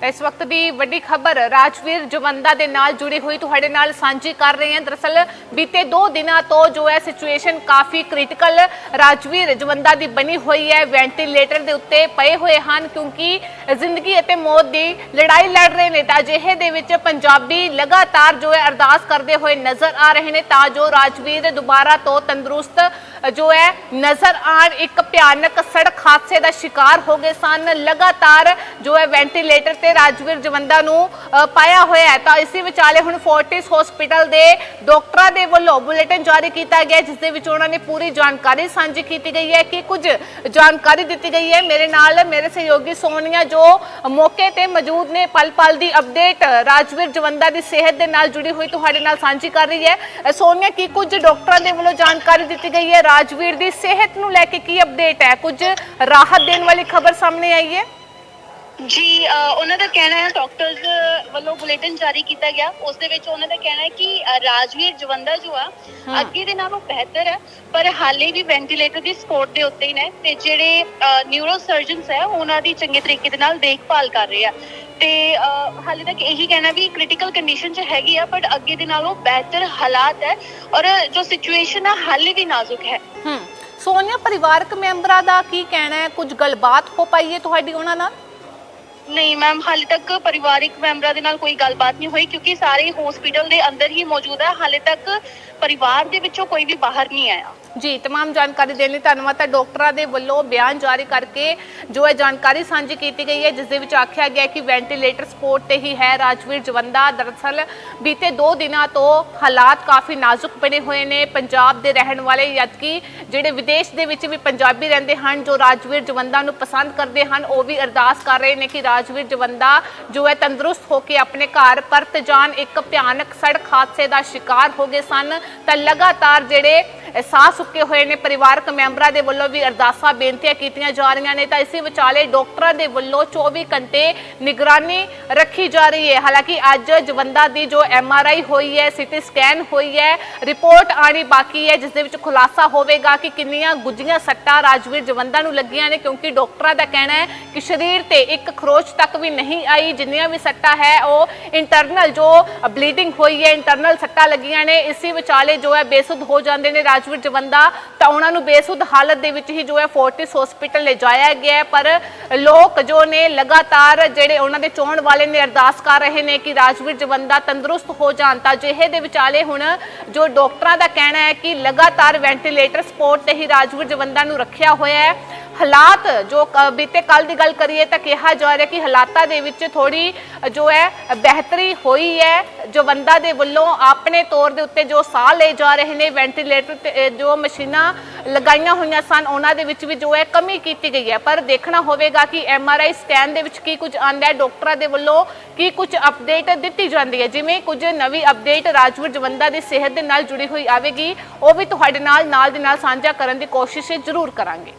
ਤਾਂ ਇਸ ਵਕਤ ਦੀ ਵੱਡੀ ਖਬਰ ਰਾਜਵੀਰ ਜਵੰਦਾ ਦੇ ਨਾਲ ਜੁੜੀ ਹੋਈ ਤੁਹਾਡੇ ਨਾਲ ਸਾਂਝੀ ਕਰ ਰਹੇ ਹਾਂ। ਦਰਅਸਲ ਬੀਤੇ 2 ਦਿਨਾਂ ਤੋਂ ਜੋ ਹੈ ਸਿਚੁਏਸ਼ਨ ਕਾਫੀ ਕ੍ਰਿਟੀਕਲ ਰਾਜਵੀਰ ਜਵੰਦਾ ਦੀ ਬਣੀ ਹੋਈ ਹੈ। ਵੈਂਟੀਲੇਟਰ ਦੇ ਉੱਤੇ ਪਏ ਹੋਏ ਹਨ ਕਿਉਂਕਿ ਜ਼ਿੰਦਗੀ ਅਤੇ ਮੌਤ ਦੀ ਲੜਾਈ ਲੜ ਰਹੇ ਨੇ। ਤਾਂ ਅਜਿਹੇ ਦੇ ਵਿੱਚ ਪੰਜਾਬੀ ਲਗਾਤਾਰ ਜੋ ਹੈ ਅਰਦਾਸ ਕਰਦੇ ਹੋਏ ਨਜ਼ਰ ਆ ਰਹੇ ਨੇ। ਤਾਂ ਜੋ ਰਾਜਵੀਰ ਦੁਬਾਰਾ ਤੋਂ ਤੰਦਰੁਸਤ ਜੋ ਹੈ ਨਜ਼ਰ ਆਣ, ਇੱਕ ਭਿਆਨਕ ਸੜਕ ਹਾਦਸੇ ਦਾ ਸ਼ਿਕਾਰ ਹੋ ਗਏ ਸਨ। ਲਗਾਤਾਰ ਜੋ ਹੈ ਵੈਂਟੀਲੇਟਰ ਤੇ ਰਾਜਵੀਰ ਜਵੰਦਾ ਨੂੰ ਪਾਇਆ ਹੋਇਆ ਹੈ। ਤਾਂ ਇਸੇ ਵਿਚਾਲੇ ਹੁਣ ਫੋਰਟਿਸ ਹਸਪੀਟਲ ਦੇ ਡਾਕਟਰਾਂ ਦੇ ਵੱਲੋਂ ਬੁਲੇਟਿਨ ਜਾਰੀ ਕੀਤਾ ਗਿਆ, ਜਿਸ ਦੇ ਵਿੱਚ ਉਹਨਾਂ ਨੇ ਪੂਰੀ ਜਾਣਕਾਰੀ ਸਾਂਝੀ ਕੀਤੀ ਗਈ ਹੈ ਕਿ ਕੁਝ ਜਾਣਕਾਰੀ ਦਿੱਤੀ ਗਈ ਹੈ। ਮੇਰੇ ਨਾਲ ਮੇਰੇ ਸਹਿਯੋਗੀ ਸੋਨੀਆ ਜੋ ਮੌਕੇ ਤੇ ਮੌਜੂਦ ਨੇ ਪਲ ਪਲ ਦੀ ਅਪਡੇਟ ਰਾਜਵੀਰ ਜਵੰਦਾ ਦੀ ਸਿਹਤ ਦੇ ਨਾਲ ਜੁੜੀ ਹੋਈ ਤੁਹਾਡੇ ਨਾਲ ਸਾਂਝੀ ਕਰ ਰਹੀ ਹੈ। ਸੋਨੀਆ, ਕੀ ਕੁਝ ਡਾਕਟਰਾਂ ਦੇ ਵੱਲੋਂ ਜਾਣਕਾਰੀ ਦਿੱਤੀ ਗਈ ਹੈ? ਰਾਜਵੀਰ ਦੀ ਸਿਹਤ ਨੂੰ ਲੈ ਕੇ ਕੀ ਅਪਡੇਟ ਹੈ? ਕੁਝ ਰਾਹਤ ਦੇਣ ਵਾਲੀ ਖਬਰ ਸਾਹਮਣੇ ਆਈ ਹੈ? ਜੀ ਉਹਨਾਂ ਦਾ ਕਹਿਣਾ ਹੈ ਡਾਕਟਰਸ ਵੱਲੋਂ ਬੁਲੇਟਿਨ ਜਾਰੀ ਕੀਤਾ ਗਿਆ। ਉਸ ਦੇ ਵਿੱਚ ਉਹਨਾਂ ਦਾ ਕਹਿਣਾ ਹੈ ਕਿ ਰਾਜਵੀਰ ਜਵੰਦਾ ਜੋ ਆ। ਅੱਗੇ ਦੇ ਨਾਲੋਂ ਬਿਹਤਰ ਹੈ ਪਰ ਹਾਲੇ ਵੀ ਵੈਂਟੀਲੇਟਰ ਦੀ ਸਪੋਰਟ ਦੇ ਉੱਤੇ ਹੀ ਨੇ ਤੇ ਜਿਹੜੇ ਨਿਊਰੋ ਸਰਜਨਸ ਹੈ ਉਹਨਾਂ ਦੀ ਚੰਗੇ ਤਰੀਕੇ ਦੇ ਨਾਲ ਦੇਖਭਾਲ ਕਰ ਰਹੇ ਆ। ਤੇ ਹਾਲੇ ਤੱਕ ਇਹੀ ਕਹਿਣਾ ਵੀ ਕ੍ਰਿਟੀਕਲ ਕੰਡੀਸ਼ਨ 'ਚ ਹੈਗੀ ਆ ਬਟ ਅੱਗੇ ਦੇ ਨਾਲੋਂ ਬਿਹਤਰ ਹਾਲਾਤ ਹੈ ਔਰ ਜੋ ਸਿਚੁਏਸ਼ਨ ਆ ਹਾਲੇ ਵੀ ਨਾਜ਼ੁਕ ਹੈ। ਹੂੰ। ਸੋਨੀਆ, ਪਰਿਵਾਰਕ ਮੈਂਬਰਾਂ ਦਾ ਕੀ ਕਹਿਣਾ ਹੈ? ਕੁਝ ਗੱਲਬਾਤ ਹੋ ਪਾਈ ਹੈ ਤੁਹਾਡੀ ਉਹਨਾਂ ਨਾਲ? ਨਹੀਂ ਮੈਮ, ਹਾਲੇ ਤੱਕ ਪਰਿਵਾਰਿਕ ਮੈਂਬਰਾਂ ਦੇ ਨਾਲ ਕੋਈ ਗੱਲਬਾਤ ਨਹੀਂ ਹੋਈ ਕਿਉਂਕਿ ਸਾਰੇ ਹਸਪੀਟਲ ਦੇ ਅੰਦਰ ਹੀ ਮੌਜੂਦ ਹੈ। ਹਾਲੇ ਤੱਕ ਪਰਿਵਾਰ ਦੇ ਵਿੱਚੋਂ ਕੋਈ ਵੀ ਬਾਹਰ ਨਹੀਂ ਆਇਆ। ਜੀ तमाम ਜਾਣਕਾਰੀ ਦੇਣ ਲਈ ਧੰਨਵਾਦ ਤਾਂ ਡਾਕਟਰਾਂ ਦੇ ਵੱਲੋਂ ਬਿਆਨ ਜਾਰੀ ਕਰਕੇ ਜੋ ਹੈ ਜਾਣਕਾਰੀ ਸਾਂਝੀ ਕੀਤੀ ਗਈ ਹੈ ਜਿਸ ਦੇ ਵਿੱਚ ਆਖਿਆ ਗਿਆ ਹੈ ਕਿ ਵੈਂਟੀਲੇਟਰ ਸਪੋਰਟ ਤੇ ਹੀ ਹੈ ਰਾਜਵੀਰ ਜਵੰਦਾ ਦਰਅਸਲ ਬੀਤੇ 2 ਦਿਨਾਂ ਤੋਂ ਹਾਲਾਤ ਕਾਫੀ ਨਾਜ਼ੁਕ ਬਣੇ ਹੋਏ ਨੇ ਪੰਜਾਬ ਦੇ ਰਹਿਣ ਵਾਲੇ ਜਦਕਿ ਜਿਹੜੇ ਵਿਦੇਸ਼ ਦੇ ਵਿੱਚ ਵੀ ਪੰਜਾਬੀ ਰਹਿੰਦੇ ਹਨ ਜੋ ਰਾਜਵੀਰ ਜਵੰਦਾ ਨੂੰ ਪਸੰਦ ਕਰਦੇ ਹਨ ਉਹ ਵੀ ਅਰਦਾਸ ਕਰ ਰਹੇ ਨੇ ਕਿ ਰਾਜਵੀਰ ਜਵੰਦਾ ਜੋ ਹੈ ਤੰਦਰੁਸਤ ਹੋ ਕੇ ਆਪਣੇ ਘਰ ਪਰਤ ਜਾਣ ਇੱਕ ਭਿਆਨਕ ਸੜਕ ਹਾਦਸੇ ਦਾ ਸ਼ਿਕਾਰ ਹੋ ਗਏ ਸਨ ਤਾਂ ਲਗਾਤਾਰ ਜਿਹੜੇ ਅ, ਸਾਹ ਸੁੱਕੇ ਹੋਏ ਨੇ। ਪਰਿਵਾਰਕ ਮੈਂਬਰਾਂ ਦੇ ਵੱਲੋਂ ਵੀ ਅਰਦਾਸਾਂ ਬੇਨਤੀਆਂ ਕੀਤੀਆਂ ਜਾ ਰਹੀਆਂ ਨੇ। ਤਾਂ ਇਸੇ ਵਿਚਾਲੇ ਡਾਕਟਰਾਂ ਦੇ ਵੱਲੋਂ 24 ਘੰਟੇ ਨਿਗਰਾਨੀ ਰੱਖੀ ਜਾ ਰਹੀ ਹੈ। ਹਾਲਾਂਕਿ ਅੱਜ ਜਵੰਦਾ ਦੀ ਜੋ ਐਮ ਆਰ ਆਈ ਹੋਈ ਹੈ ਸਿਟੀ ਸਕੈਨ ਹੋਈ ਹੈ, ਰਿਪੋਰਟ ਆਣੀ ਬਾਕੀ ਹੈ, ਜਿਸ ਦੇ ਵਿੱਚ ਖੁਲਾਸਾ ਹੋਵੇਗਾ ਕਿ ਕਿੰਨੀਆਂ ਗੁੱਜੀਆਂ ਸੱਟਾਂ ਰਾਜਵੀਰ ਜਵੰਦਾ ਨੂੰ ਲੱਗੀਆਂ ਨੇ, ਕਿਉਂਕਿ ਡਾਕਟਰਾਂ ਦਾ ਕਹਿਣਾ ਹੈ ਕਿ ਸਰੀਰ ਤੇ ਇੱਕ ਖਰੋਚ ਤੱਕ ਵੀ ਨਹੀਂ ਆਈ। ਜਿੰਨੀਆਂ ਵੀ ਸੱਟਾਂ ਹੈ, ਉਹ ਇੰਟਰਨਲ ਜੋ ਬਲੀਡਿੰਗ ਹੋਈ ਹੈ ਇੰਟਰਨਲ ਸੱਟਾਂ ਲੱਗੀਆਂ ਨੇ। ਇਸੇ ਵਿਚਾਲੇ ਜੋ ਹੈ ਬੇਸੁੱਧ ਹੋ ਜਾਂਦੇ ਨੇ ਰਾਜਵੀਰ ਜਵੰਦਾ ਤਾਂ ਉਹਨਾਂ ਨੂੰ ਬੇਸੁੱਧ ਹਾਲਤ ਦੇ ਵਿੱਚ ਹੀ ਜੋ ਹੈ ਫੋਰਟਿਸ ਹਸਪੀਟਲ ਲਿਜਾਇਆ ਗਿਆ ਪਰ ਲੋਕ ਜੋ ਨੇ ਲਗਾਤਾਰ ਜਿਹੜੇ ਉਹਨਾਂ ਦੇ ਚੋਣ ਵਾਲੇ ਨੇ, ਅਰਦਾਸ ਕਰ ਰਹੇ ਨੇ ਕਿ ਰਾਜਵੀਰ ਜਵੰਦਾ ਤੰਦਰੁਸਤ ਹੋ ਜਾਣ, ਤਾਂ ਜਿਹੇ ਦੇ ਵਿਚਾਲੇ ਹੁਣ ਜੋ ਡਾਕਟਰਾਂ ਦਾ ਕਹਿਣਾ ਹੈ ਕਿ ਲਗਾਤਾਰ ਵੈਂਟੀਲੇਟਰ ਸਪੋਰਟ ਤੇ ਹੀ ਰਾਜਵੀਰ ਜਵੰਦਾ ਨੂੰ ਰੱਖਿਆ ਹੋਇਆ ਹੈ। ਹਾਲਾਤ ਜੋ ਬੀਤੇ ਕੱਲ ਦੀ ਗੱਲ ਕਰੀਏ ਤਾਂ ਕਿਹਾ ਜਾ ਰਿਹਾ ਕਿ ਹਾਲਾਤਾਂ ਦੇ ਵਿੱਚ ਥੋੜੀ ਜੋ ਹੈ ਬਿਹਤਰੀ ਹੋਈ ਹੈ। ਜੋ ਬੰਦਾ ਦੇ ਵੱਲੋਂ ਆਪਣੇ ਤੌਰ ਦੇ ਉੱਤੇ ਜੋ ਸਾਹ ਲਏ ਜਾ ਰਹੇ ਨੇ, ਵੈਂਟੀਲੇਟਰ ਤੇ ਜੋ ਮਸ਼ੀਨਾਂ ਲਗਾਈਆਂ ਹੋਈਆਂ ਸਨ, ਉਹਨਾਂ ਦੇ ਵਿੱਚ ਵੀ ਜੋ ਹੈ ਕਮੀ ਕੀਤੀ ਗਈ ਹੈ। ਪਰ ਦੇਖਣਾ ਹੋਵੇਗਾ ਕਿ ਐੱਮ ਆਰ ਆਈ ਸਕੈਨ ਦੇ ਵਿੱਚ ਕੀ ਕੁਝ ਆਂਦਾ ਹੈ, ਡਾਕਟਰਾਂ ਦੇ ਵੱਲੋਂ ਕੀ ਕੁਝ ਅਪਡੇਟ ਦਿੱਤੀ ਜਾਂਦੀ ਹੈ। ਜਿਵੇਂ ਕੁਝ ਨਵੀਂ ਅਪਡੇਟ ਰਾਜਵੀਰ ਜਵੰਦਾ ਦੀ ਸਿਹਤ ਦੇ ਨਾਲ ਜੁੜੀ ਹੋਈ ਆਵੇਗੀ, ਉਹ ਵੀ ਤੁਹਾਡੇ ਨਾਲ ਨਾਲ ਦੇ ਨਾਲ ਸਾਂਝਾ ਕਰਨ ਦੀ ਕੋਸ਼ਿਸ਼ ਜ਼ਰੂਰ ਕਰਾਂਗੇ।